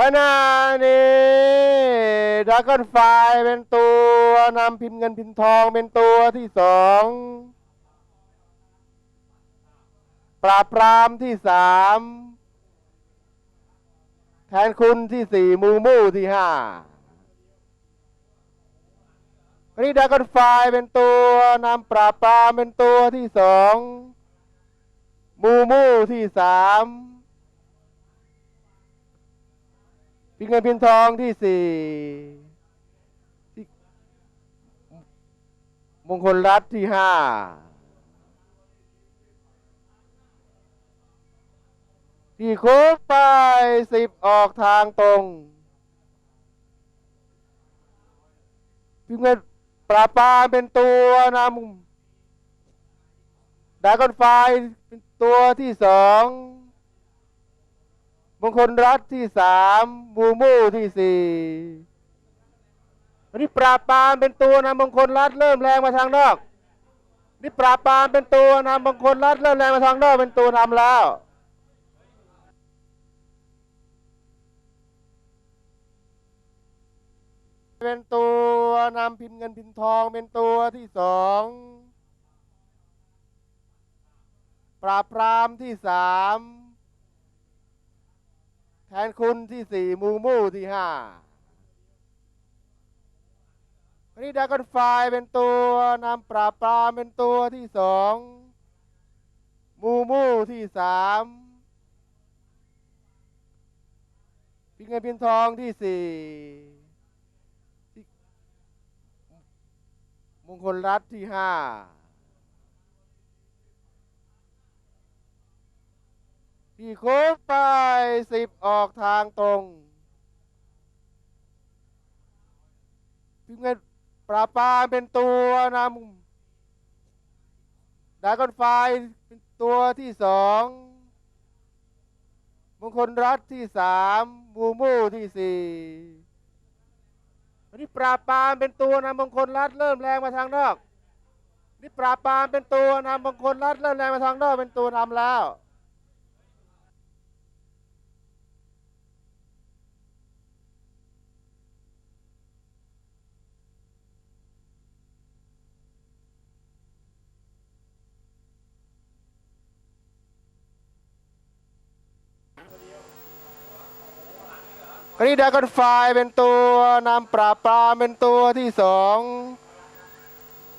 ขณะนี้ดากอนไฟเป็นตัวนำพินเงินพินทองเป็นตัวที่สองปราบปรามที่สามแทนคุณที่สี่มูมูที่ห้าอันนี้ดากอนไฟเป็นตัวนำปราบปรามเป็นตัวที่สองมูมูที่สาม พินเงินพินทองที่สี่ที่มงคลรัฐที่ห้าที่โค้งไปสิบออกทางตรง พิมเงินปราปราเป็นตัวนำดากอนไฟเป็นตัวที่สอง งคลรัฐที่สามมูมูที่สี่นนี้ปราบปรามเป็นตัวนำมงคลรัฐเริ่มแรงมาทางนอก นี่ปราบปรามเป็นตัวนำมงคลรัฐเริ่มแรงมาทางนอกเป็นตัวทำแล้วเป็นตัวนำพินเงินพินทองเป็นตัวที่สองปราบปรามที่สาม แทนคุณที่สี่มูมูที่ห้าอันนี้ดากอนไฟเป็นตัวนำปราปราเป็นตัวที่สองมูมูที่สามพิงเงินพินทองที่สี่ที่มงคลรัฐที่ห้า ที่โค้งไปสิบออกทางตรงพิมเงินปราปาเป็นตัวนำดากอนไฟเป็นตัวที่สองมงคลรัฐที่สามมูมูที่สี่อันนี้ปราปามเป็นตัวนำมงคลรัฐเริ่มแรงมาทางนอก นี่ปราปามเป็นตัวนำมงคลรัฐเริ่มแรงมาทางนอกเป็นตัวทำแล้ว คดีดากอนไฟเป็นตัวนำปราปรามเป็นตัวที่สอง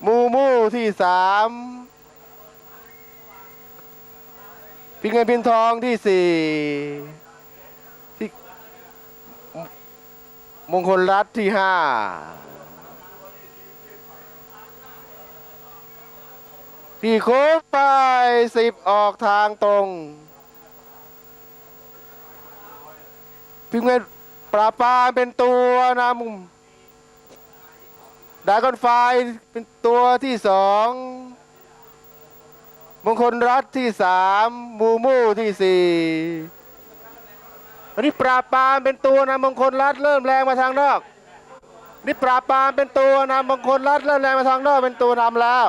มูมูที่สามพิงเงินพินทองที่สี่ที่มงคลรัฐที่ห้าที่โค้งไปสิบออกทางตรงพิมเงิน ปราปราเป็นตัวนำดากอนไฟเป็นตัวที่สองมงคลรัฐที่สามมูมูที่สี่อันนี้ปราปามเป็นตัวนำมงคลรัฐเริ่มแรงมาทางนอก นี่ปราปามเป็นตัวนำมงคลรัฐเริ่มแรงมาทางนอกเป็นตัวทำแล้ว